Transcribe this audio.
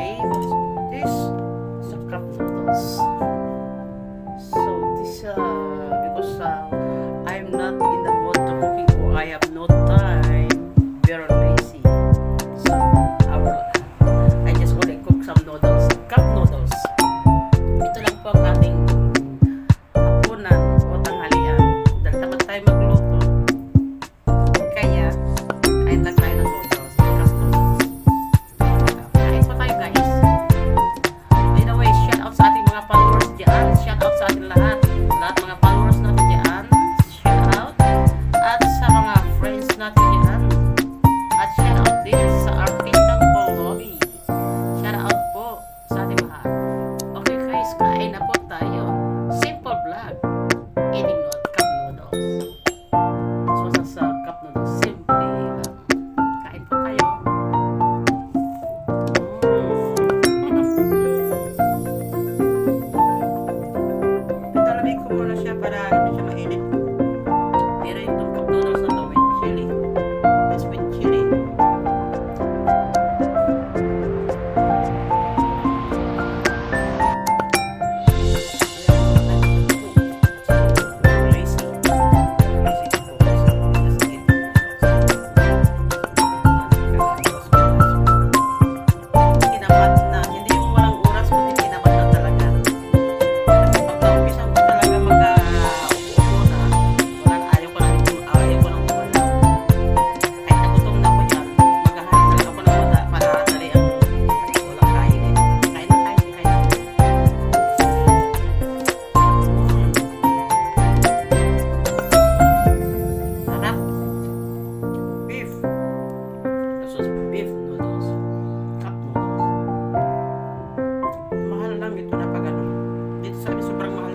okay this so capitals so this uh, because uh, I'm not in the mood to cooking or I have perlahan ko muna siya para. gitu kenapa kan itu sampai super mahal